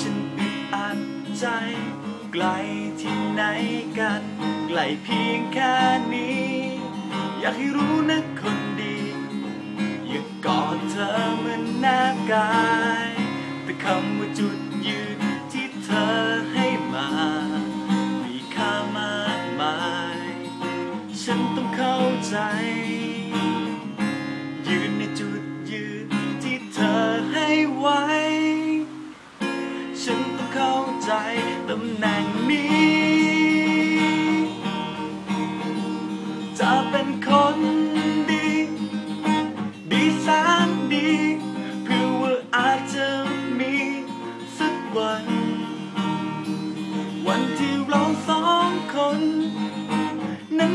ฉันอึดอัดใจ ไกลที่ไหนกัน ไกลเพียงแค่นี้ อยากให้รู้นะคนดี อยากกอดเธอเหมือนหน้ากาย แต่คำว่าจุดยืนที่เธอให้มา มีค่ามากมาย ฉันต้องเข้าใจ ตำแหน่งนี้ จะเป็นคนดี ดีแสนดี เพื่อว่าอาจจะมีสักวัน วันที่เราสองคน นั้น